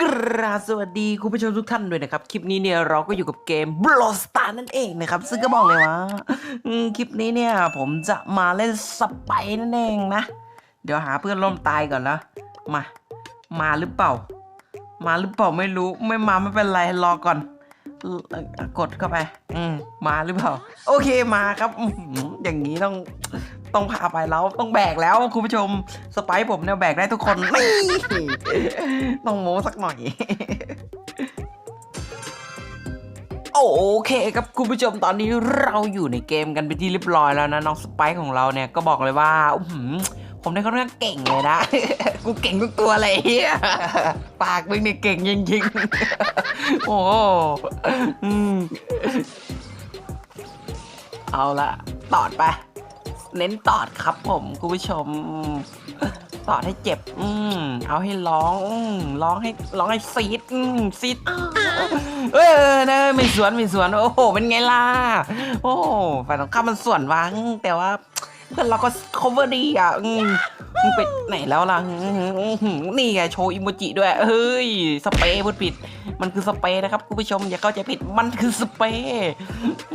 กราบสวัสดีคุณผู้ชมทุกท่านด้วยนะครับ คลิปนี้เนี่ยเราก็อยู่กับเกม b l o s t a r นั่นเองนะครับ ซึ่งก็บอกเลยว่าคลิปนี้เนี่ย ผมจะมาเล่นสไปร์นั่นเองนะ เดี๋ยวหาเพื่อนร่วมตายก่อนนะมา มาหรือเปล่า มาหรือเปล่าไม่รู้ไม่มาไม่เป็นไรรอก่อน กดเข้าไป อืมมาหรือเปล่า โอเคมาครับอื้อหืออย่างนี้ต้องต้องพาไปแล้วต้องแบกแล้วคุณผู้ชมสไปร์ผมเนี่ยแบกได้ทุกคนนี่ต้องโม้สักหน่อยโอเคครับคุณผู้ชมตอนนี้เราอยู่ในเกมกันเป็นที่เรียบร้อยแล้วนะน้องสไปค์ของเราเนี่ยก็บอกเลยว่าอื้อหือ ผมได้ค่อนข้างเก่งเลยนะ กูเก่งทุกตัวเลยเฮียปากมึงเนี่ยเก่งจริงๆ โอ้โอืมเอาละตอดไป เน้นตอดครับผมคุณผู้ชม ตอดให้เจ็บ อืมเอาให้ร้อง ร้องให้ร้องให้ซีดอืมซีดเออนะไม่สวนไม่สวน โอ้โห เป็นไงล่ะ โอ้ฝ่ายตรงข้ามมันสวนวางแต่ว่า เพื่อนเราก็ cover ดีอะอืมมึงไปไหนแล้วล่ะอืมนี่ไงโชว์อิโมจิด้วย เฮ้ย สเปรย์พูดผิด มันคือสเปรย์นะครับคุณผู้ชมอย่าเข้าใจผิด มันคือสเปรย์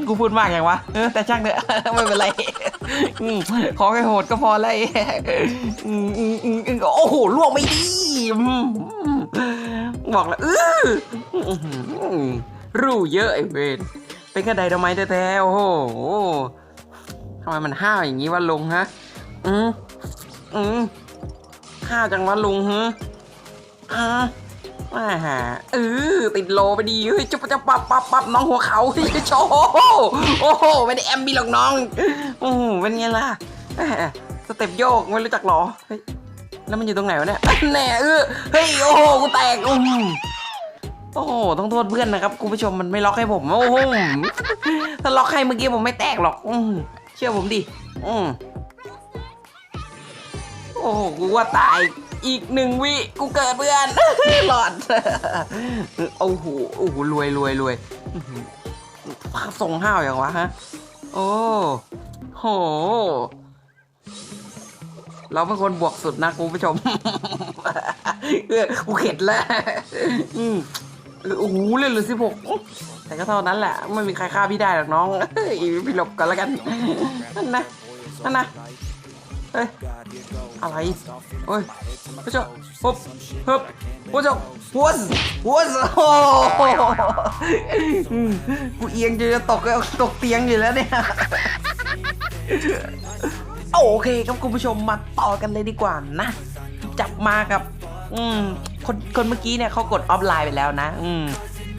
กูพูดมากอย่างวะเออแต่ช่างเถอะ ไม่เป็นไรอืมขอแค่โหดก็พอแล้วอืมอืมอืมอืมโอ้โหล่วงไม่ดีอืมบอกแล้วเอออื้อหือรู้เยอะไอ้เวนเป็นกระไดทำไมแท้ๆโอ้โหำไมมันห้าวอย่างนี้วะลุงฮะ อืมอืมห้าวจังวะลุงฮะอ่ามาหาเออติดโลไปดีเฮ้ยจะจะปับปับปับน้องหัวเขาเฮ้ยโชว์โอ้โหไม่ได้แอมบีหรอกน้องอ้โหเป็นไงล่ะแหม่สเต็ปโยกไม่รู้จักหรอเฮ้ยแล้วมันอยู่ตรงไหนวะเนี่ยแน่เออเฮ้ยโอ้โหกูแตกอืมโอ้โหต้องโทษเพื่อนนะครับคุณผู้ชมมันไม่ล็อกให้ผมโอ้โหถ้าล็อกให้เมื่อกี้ผมไม่แตกหรอกอืม ชื่อผมดิ อืมโอ้โห กูว่าตาย อีกหนึ่งวิ กูเกิดเพื่อน หลอด โอ้โห โอ้โห รวยรวยรวยภาพทรงห้าวอย่างวะฮะ โอ้โห เราเป็นคนบวกสุดนะคุณผู้ชมเออกูเข็ดแล้ว อืมเอโอ้โห เล่นเลือสิบหก แต่ก็เท่านั้นแหละ ไม่มีใครฆ่าพี่ได้หรอกน้องเฮ้ยพี่หลบกันแล้วกันนั่นนะนั่นนะเฮ้ยอะไรเฮ้ยผู้ชมปุ๊บปุ๊บผู้ชมหัวสหัวสโอ้โหอืมกูเอียงจะตกตกเตียงอยู่แล้วเนี่ยโอเคครับคุณผู้ชมมาต่อกันเลยดีกว่านะ จับมากับ อืมคนคนเมื่อกี้เนี่ยเขากดออฟไลน์ไปแล้วนะ อืม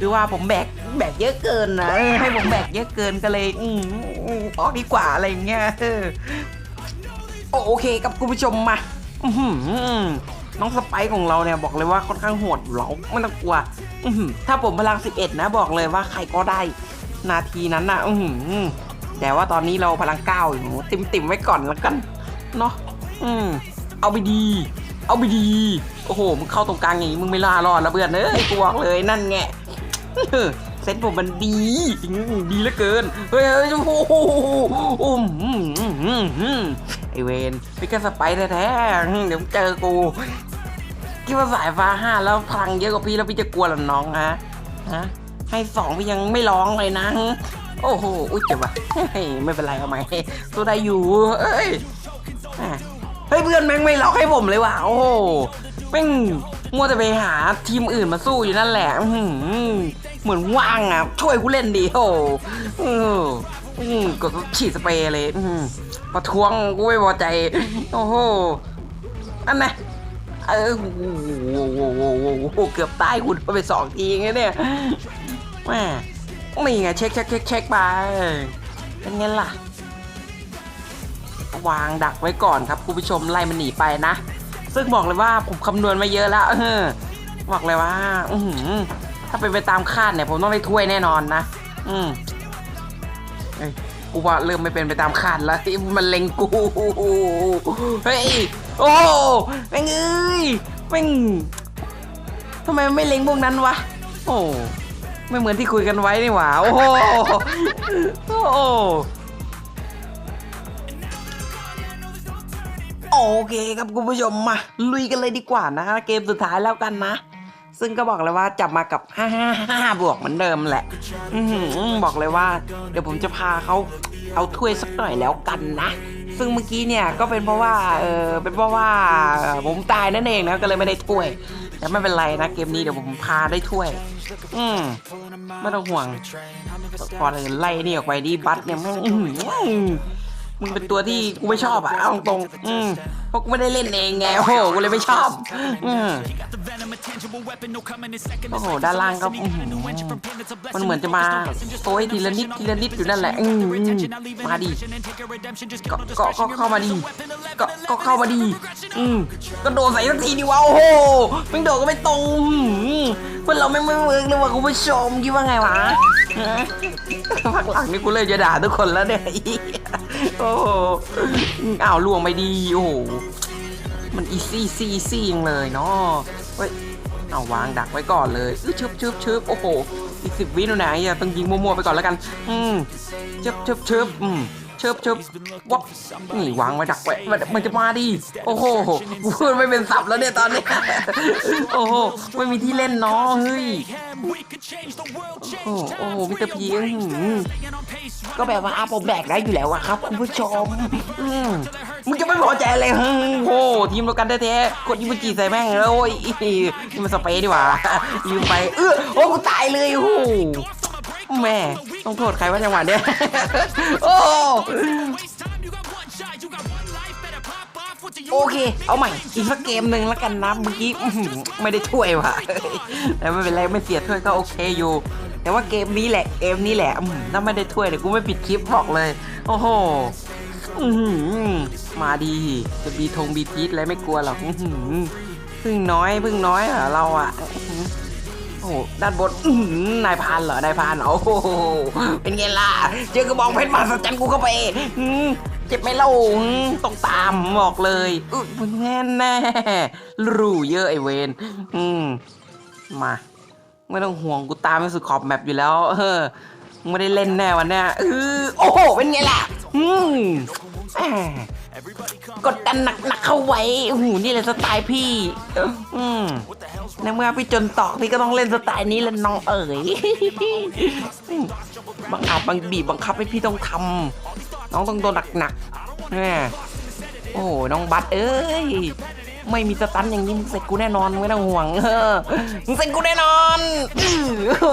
คือว่าผมแบกแบกเยอะเกินนะให้ผมแบกเยอะเกินก็เลย อืมออกดีกว่าอะไรเงี้ยโอเคครับคุณผู้ชมมาน้องสไปซ์ของเราเนี่ยบอกเลยว่าค่อนข้างโหดเราไม่ต้องกลัวถ้าผมพลัง 11 นะบอกเลยว่าใครก็ได้นาทีนั้นนะอือแต่ว่าตอนนี้เราพลังเก้าอยู่ติมติมไว้ก่อนแล้วกันเนาะอืมเอาไปดี เอาไปดี โอ้โหมึงเข้าตรงกลางอย่างนี้มึงไม่ล่ารอดแล้วเพื่อนเอ้ยกูบอกเลยนั่นไง เซนผมมันดีดีเหลือเกิน เฮ้ยเฮ้ยโอ้โหอุ้มอืมอืมอืมอืมไอเวนพี่แค่สไปแท้ๆเดี๋ยวมึงเจอกูคิดว่าสายฟ้าห้าแล้วพลังเยอะกว่าพี่แล้วพี่จะกลัวหรอน้องฮะฮะให้สองพี่ยังไม่ร้องเลยนะ โอ้โห อุ้ยเจ็บว่ะไม่เป็นไรเอาไหมตัวได้อยู่ เอ้ย เฮ้ยเพื่อนแม่งไม่ล็อกให้ผมเลยว่ะโอ้โหแม่งมัวแต่ไปหาทีมอื่นมาสู้อยู่นั่นแหละหเหมือนว่างอะช่วยกูเล่นดีโอ้โหกดฉีดสเปรย์เลยมประท้วงกูไม่พอใจ โอ้โหอันไหนเออโอ้โหโอ้โหโอ้โหโอ้โหเกือบตายคุณไปสองทีไงเนี่ยแม่นี่ไงเช็คเช็คเช็คเช็คไปเป็นไงล่ะ วางดักไว้ก่อนครับคุณผู้ชมไล่มันหนีไปนะ ซึ่งบอกเลยว่าผมคำนวณมาเยอะแล้วเออบอกเลยว่าอืถ้าเป็นไปตามคาดเนี่ย ผมต้องได้ถ้วยแน่นอนนะ อืมเอ้ยกูว่าเริ่มไม่เป็นไปตามคาดแล้วที่มันเล็งกูเฮ้ยโอ้แม่งเอ้ยแม่งทำไมไม่เล็งพวกนั้นวะโอ้ไม่เหมือนที่คุยกันไว้นี่หว่า โอ้โหโอ้ โอเคครับคุณผู้ชมมาลุยกันเลยดีกว่านะเกมสุดท้ายแล้วกันนะ ซึ่งก็บอกเลยว่าจับมากับ 555 บวกเหมือนเดิมแหละอบอกเลยว่า เดี๋ยวผมจะพาเขาเอาถ้วยสักหน่อยแล้วกันนะ ซึ่งเมื่อกี้เนี่ยก็เป็นเพราะว่าเออเป็นเพราะว่าผมตายนั่นเองนะก็เลยไม่ได้ถ้วยแต่ไม่เป็นไรนะเกมนี้เดี๋ยวผมพาได้ถ้วย อืมไม่ต้องห่วงพอนเลยไล่นี่ออกไปดีบัตเนี่ยแม่งอื้อหือ มึงเป็นตัวที่กูไม่ชอบอะ เอาตรงๆอืมเพราะกูไม่ได้เล่นเองไง โอ้โห กูเลยไม่ชอบ อืมโอ้โห ด้านล่างก็มันเหมือนจะมาโต้ยทีละนิดทีละนิดอยู่นั่นแหละ อืมมาดิก็ก็ก็เข้ามาดีก็ก็เข้ามาดี อืมก็โดนใส่ทักทีดิวะโอ้โหม่งโดดก็ไม่ตรงเพื่อนเราไม่งไม่เวิร์กเลยว่ะคุณผู้ชมคิดว่าไงวะฮะพักหลังนี่กูเลยจะด่าทุกคนแล้วเนี่ย โอ้โหอ้าวลวงไปดีโอ้โหมันอีซี่ซี่ซี่ยังเลยเนาะเฮ้ยเอาวางดักไว้ก่อนเลยอื้อชึบชึบชึบโอ้โหอีกสิบวินาทีอะต้องยิงมั่วๆไปก่อนแล้วกัน อืมชึบชึบชึบอืม ชึบชึบวับนี่วางไว้ดักไว้มันมันจะมาดิโอ้โหพูดไม่เป็นสับแล้วเนี่ยตอนนี้โอ้โหไม่มีที่เล่นเนาะเฮ้ยโอ้โหโอ้โหมิสเตอร์พีอื้อหือก็แบบว่าผมแบกได้อยู่แล้วอะครับ คุณผู้ชมอืมมึงจะไม่พอใจเลยฮึโอ้โหทีมเดียวกันแท้ๆกดยิงจีใส่แม่งเลยโอ้ยนี่มันสเปรย์ดีกว่ายืมไปเออโอ้กูตายเลยโอ้โห แม่ต้องโทษใครว่าจังหวะเนี้ยโอ้โอเค เอาใหม่ อีกสักเกมหนึ่งแล้วกันนะเมื่อกี้ไม่ได้ช่วยว่ะแต่ไม่เป็นไรไม่เสียถ้วยก็โอเคอยู่ แต่ว่าเกมนี้แหละเกมนี้แหละถ้าไม่ได้ถ้วยเดี๋ยวกูไม่ปิดคลิปบอกเลย โอ้โหมาดี จะบีทงบีทีสอะไรไม่กลัวหรอกพึ่งน้อยพึ่งน้อยเหรอเราอะ โอ้โหด้านบนอื้อหือนายพรานเหรอนายพรานเหรอโอ้โหเป็นไงล่ะ เจอกระบองเพชรมาสจันกูเข้าไปอืมเจ็บไหม่เล่าอืมต้องตามบอกเลยอุ้ยมึงแน่แน่รู้เยอะไอเวนอืมมา ไม่ต้องห่วงกูตามไปสุดขอบแมปอยู่แล้ว เออ ไม่ได้เล่นแน่วันเนี้ยเออโอ้โหเป็นไงล่ะ อืม กดดันหนักๆเข้าไว้โอ้โหนี่เลยสไตล์พี่ อืมในเมื่อพี่จนตอกพี่ก็ต้องเล่นสไตล์นี้แหละน้องเอ๋ยบังอาจบังบีบบังคับให้พี่ต้องทำน้องต้องโดนหนักๆแหมโอ้โหน้องบัตเอ้ยไม่มีสตันอย่างนี้มึงเสร็จกูแน่นอนไม่ต้องห่วงเออมึงเสร็จกูแน่นอนโอ้โห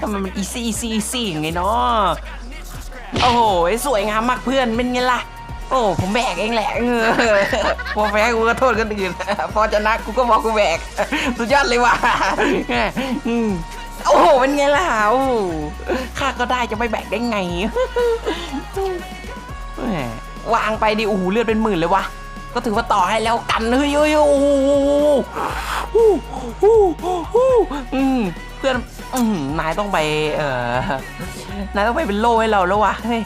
ทำไมมันอีซี่อีซี่อีซี่อย่างไงเนาะ โอ้โห สวยงามมากเพื่อนเป็นไงล่ะ โอ้ผมแบกเองแหละเออพอแพ้กูก็โทษคนอื่น พอชนะกูก็บอกกูแบก สุดยอดเลยว่ะอืมโอ้โหเป็นไงล่ะโอ้โหข้าก็ได้จะไม่แบกได้ไงแหมวางไปดิโอ้โหเลือดเป็นหมื่นเลยวะก็ถือว่าต่อให้แล้วกันเฮ้ยเฮ้ยโอ้โหฮู้ฮู้ฮู้อืมเพื่อน อืมนายต้องไป เอ่อนายต้องไปเป็นโล่ให้เราแล้ววะเฮ้ย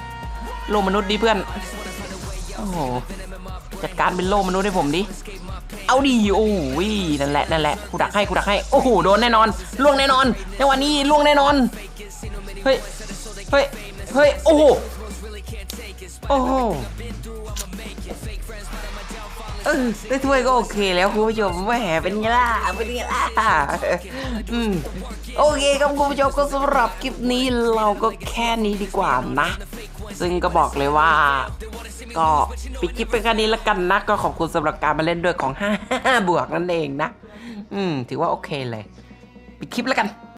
โล่มนุษย์ดิเพื่อน โอ้โห จัดการเป็นโล่มนุษย์ให้ผมดิ เอาดิ โอ้ยนั่นแหละ นั่นแหละ กูดักให้ กูดักให้ โอ้โห โดนแน่นอน ล่วงแน่นอน ในวันนี้ล่วงแน่นอน เฮ้ย เฮ้ย เฮ้ย โอ้โห โอ้โห เออได้ถ้วยก็โอเคแล้วคุณผู้ชมแหมเป็นไงล่ะเป็นไงล่ะอืมโอเคครับคุณผู้ชมก็สำหรับคลิปนี้เราก็แค่นี้ดีกว่านะ ซึ่งก็บอกเลยว่าก็ปิดคลิปไปแค่นี้ละกันนะ ก็ขอบคุณสำหรับการมาเล่นด้วยของ 5 บวกนั่นเองนะ อืม ถือว่าโอเคเลย ปิดคลิปแล้วกัน